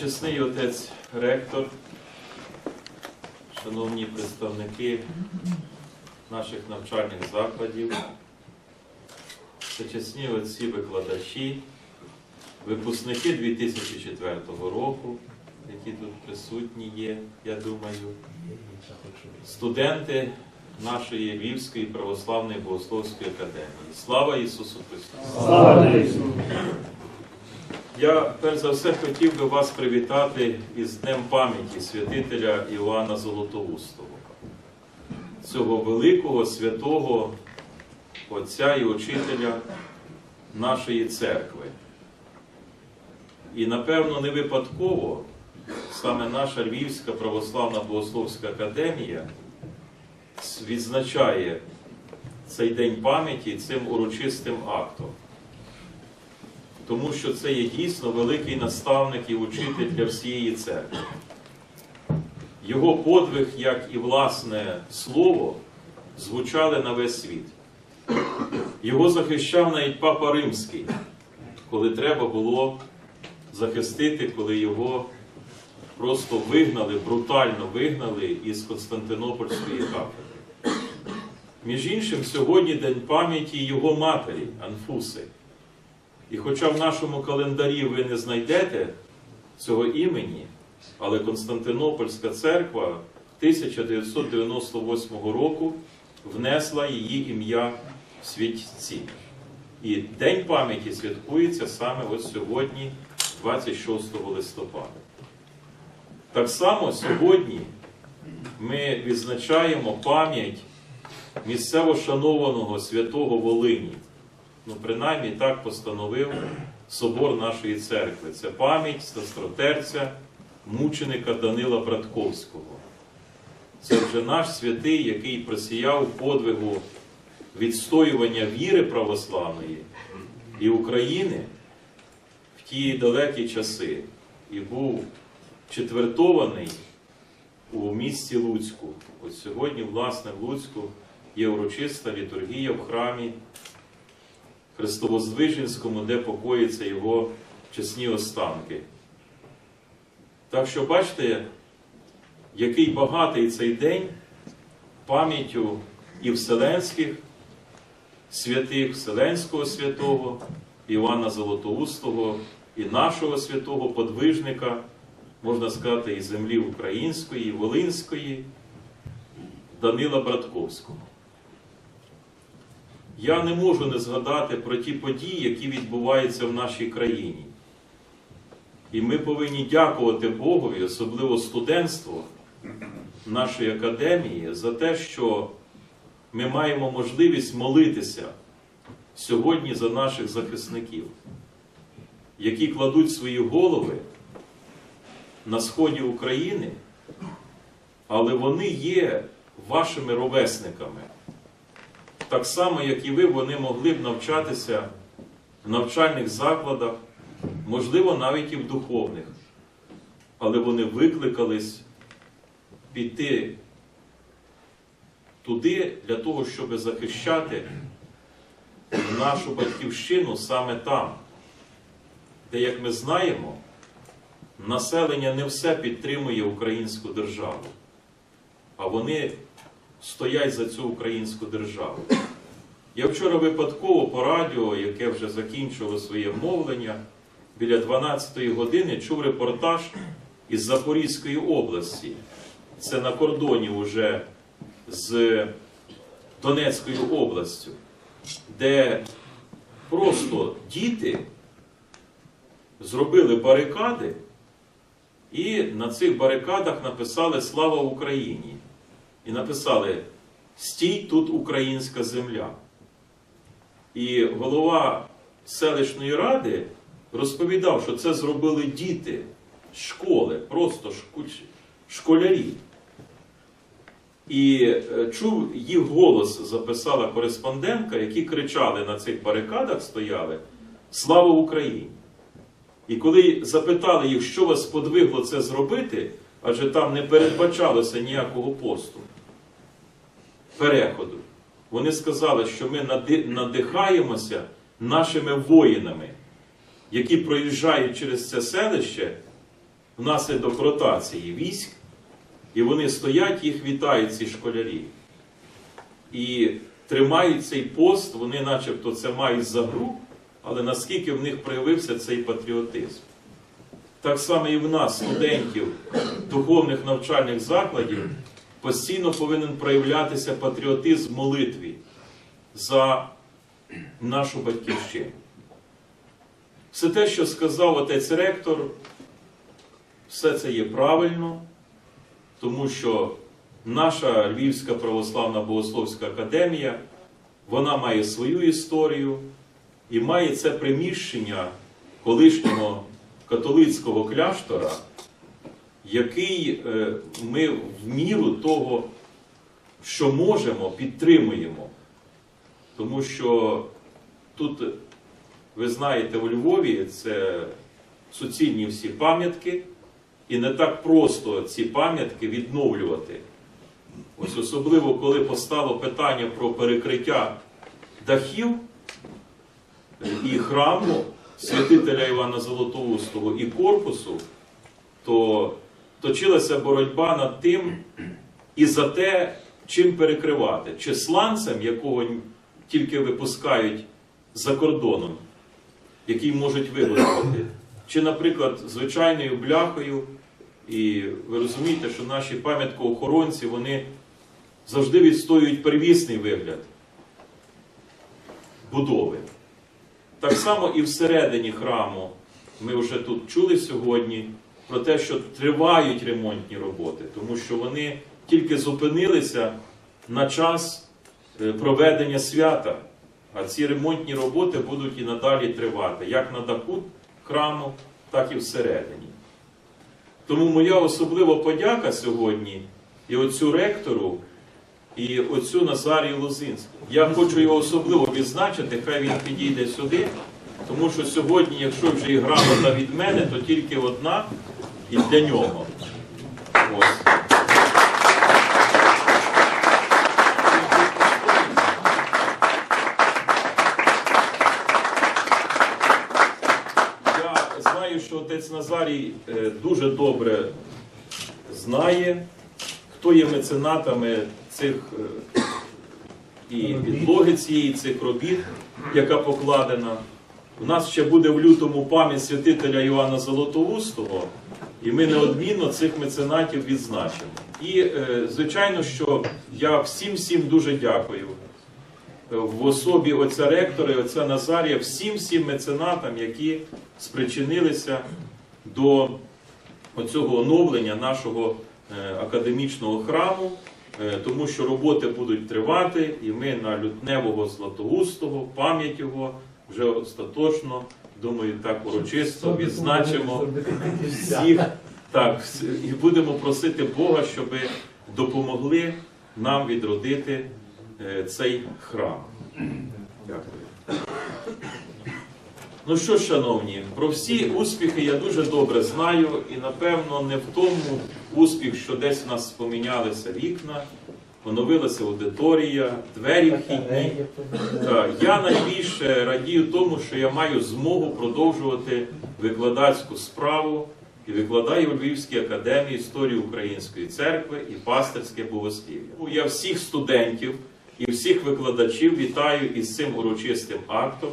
Чесний отець ректор, шановні представники наших навчальних закладів, чесні отці викладачі, випускники 2004 року, які тут присутні є, я думаю, студенти нашої Львівської православної богословської академії. Слава Ісусу Христу! Слава Ісусу! Я перш за все хотів би вас привітати із Днем пам'яті святителя Іоанна Золотоустого, цього великого святого Отця і учителя нашої церкви. І напевно не випадково саме наша Львівська православна богословська академія відзначає цей день пам'яті цим урочистим актом тому що це є дійсно великий наставник і учитель для всієї церкви. Його подвиг, як і власне слово, звучали на весь світ. Його захищав навіть Папа Римський, коли треба було захистити, коли його просто вигнали, брутально вигнали із Константинопольської кафедри. Між іншим, сьогодні День пам'яті його матері Анфуси. І хоча в нашому календарі ви не знайдете цього імені, але Константинопольська церква 1998 року внесла її ім'я в святці. І День пам'яті святкується саме ось сьогодні, 26 листопада. Так само сьогодні ми відзначаємо пам'ять місцево шанованого святого Волині. Ну, принаймні так постановив собор нашої церкви. Це пам'ять сестротерця, мученика Данила Братковського. Це вже наш святий, який просіяв подвигу відстоювання віри православної і України в ті далекі часи і був четвертований у місті Луцьку. От сьогодні, власне, в Луцьку є урочиста літургія в храмі Христовоздвиженському, де покоїться його чесні останки. Так що бачите, який багатий цей день пам'яттю і вселенських святих, Вселенського святого, Івана Золотоустого, і нашого святого подвижника, можна сказати, і землі української, і Волинської, Данила Братковського. Я не можу не згадати про ті події, які відбуваються в нашій країні. І ми повинні дякувати Богові, особливо студентству нашої академії, за те, що ми маємо можливість молитися сьогодні за наших захисників, які кладуть свої голови на сході України, але вони є вашими ровесниками. Так само, як і ви, вони могли б навчатися в навчальних закладах, можливо, навіть і в духовних. Але вони викликались піти туди для того, щоб захищати нашу батьківщину саме там, де, як ми знаємо, населення не все підтримує українську державу, а вони стоять за цю українську державу. Я вчора випадково по радіо, яке вже закінчило своє мовлення, біля 12-ї години чув репортаж із Запорізької області. Це на кордоні вже з Донецькою областю, де просто діти зробили барикади і на цих барикадах написали Слава Україні! І написали Стій тут українська земля. І голова селищної ради розповідав, що це зробили діти школи, просто школярі. І е, чув їх голос, записала кореспондентка, які кричали на цих барикадах, стояли Слава Україні! І коли запитали їх, що вас подвигло це зробити, адже там не передбачалося ніякого посту, переходу. Вони сказали, що ми надихаємося нашими воїнами, які проїжджають через це селище, внаслідок ротації військ, і вони стоять, їх вітають ці школярі. І тримають цей пост, вони начебто це мають за гру, але наскільки в них проявився цей патріотизм. Так само і в нас, студентів духовних навчальних закладів, постійно повинен проявлятися патріотизм молитві за нашу батьківщину. Все те, що сказав отець ректор, все це є правильно, тому що наша Львівська православна богословська академія, вона має свою історію і має це приміщення колишнього католицького кляштора, який е, ми в міру того, що можемо, підтримуємо. Тому що тут, ви знаєте, у Львові це суцільні всі пам'ятки, і не так просто ці пам'ятки відновлювати. Ось особливо, коли постало питання про перекриття дахів е, і храму святителя Івана Золотоустого і корпусу, то точилася боротьба над тим і за те, чим перекривати, чи сланцем, якого тільки випускають за кордоном, який можуть виготовити, чи, наприклад, звичайною бляхою. І ви розумієте, що наші пам'яткоохоронці вони завжди відстоюють первісний вигляд будови. Так само і всередині храму ми вже тут чули сьогодні про те, що тривають ремонтні роботи, тому що вони тільки зупинилися на час е, проведення свята, а ці ремонтні роботи будуть і надалі тривати, як на даху храму, так і всередині. Тому моя особлива подяка сьогодні і оцю ректору, і оцю Назарію Лозинську. Я хочу його особливо відзначити, хай він підійде сюди, тому що сьогодні, якщо вже і грамота від мене, то тільки одна і для нього. Ось. Я знаю, що отець Назарій е, дуже добре знає, хто є меценатами цих е, і підлоги цієї цих робіт, яка покладена. У нас ще буде в лютому пам'ять святителя Івана Золотоустого, і ми неодмінно цих меценатів відзначимо. І, е, звичайно, що я всім всім дуже дякую е, в особі отця ректора і отця Назарія, всім всім меценатам, які спричинилися до оцього оновлення нашого е, академічного храму, тому що роботи будуть тривати, і ми на лютневого Златоустого, пам'ять його вже остаточно, думаю, так урочисто відзначимо всіх. Так, і будемо просити Бога, щоб допомогли нам відродити е, цей храм. Дякую. Ну що, шановні, про всі успіхи я дуже добре знаю, і напевно не в тому успіх, що десь у нас помінялися вікна, оновилася аудиторія, двері вхідні. Так, я найбільше радію тому, що я маю змогу продовжувати викладацьку справу і викладаю у Львівській академії історії Української церкви і пастирське богослів'я. Я всіх студентів і всіх викладачів вітаю із цим урочистим актом.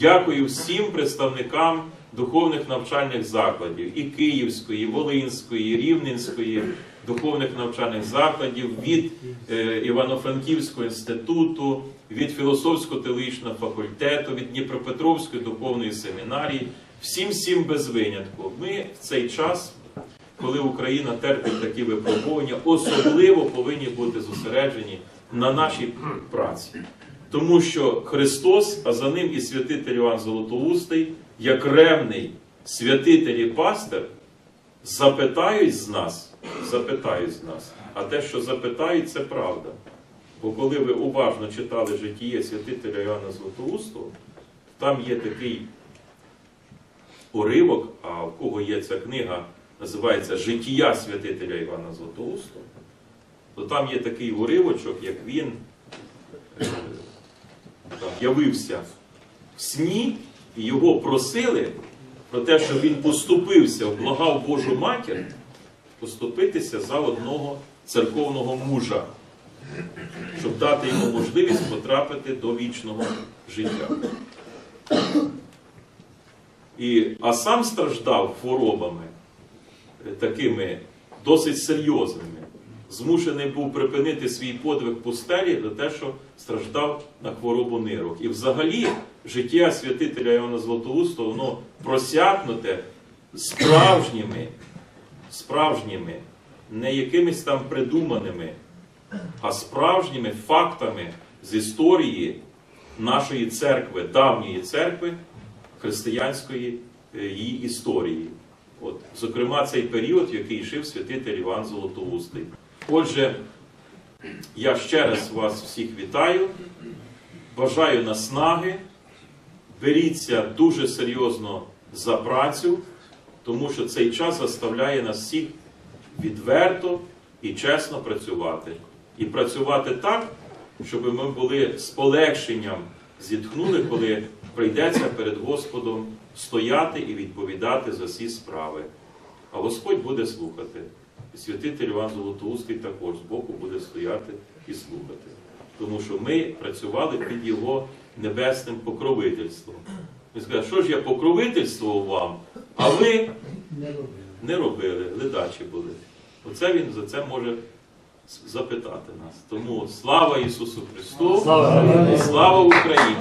Дякую всім представникам духовних навчальних закладів і Київської, і Волинської, і Рівненської духовних навчальних закладів від е, Івано-Франківського інституту, від філософсько-теологічного факультету, від Дніпропетровської духовної семінарії. Всім всім без винятку. Ми в цей час, коли Україна терпить такі випробування, особливо повинні бути зосереджені на нашій праці. Тому що Христос, а за ним і святитель Іван Золотоустий, як ревний святитель і пастир, запитають з нас, запитають з нас, а те, що запитають, це правда. Бо коли ви уважно читали житіє святителя Івана Златоустого, там є такий уривок, а в кого є ця книга, називається Життя святителя Івана Златоустого, то там є такий уривочок, як він е, там, явився в сні, і його просили про те, що він поступився, облагав Божу матір, поступитися за одного церковного мужа, щоб дати йому можливість потрапити до вічного життя. І, а сам страждав хворобами е, такими досить серйозними. Змушений був припинити свій подвиг пустелі за те, що страждав на хворобу нирок. І взагалі життя святителя Іоанна Златоустого, воно просякнуте справжніми, справжніми, не якимись там придуманими, а справжніми фактами з історії нашої церкви, давньої церкви, християнської е, її історії. От, зокрема, цей період, в який жив святитель Іван Золотоустий. Отже, я ще раз вас всіх вітаю, бажаю наснаги, беріться дуже серйозно за працю, тому що цей час заставляє нас всіх відверто і чесно працювати. І працювати так, щоб ми були з полегшенням зітхнули, коли прийдеться перед Господом стояти і відповідати за всі справи. А Господь буде слухати. І святитель Іван Золотоустий також збоку буде стояти і слухати. Тому що ми працювали під його небесним покровительством. Він сказав, що ж я покровительствував вам, а ви не робили, ледачі були. Оце він за це може запитати нас. Тому слава Ісусу Христу! Слава! Слава Україні!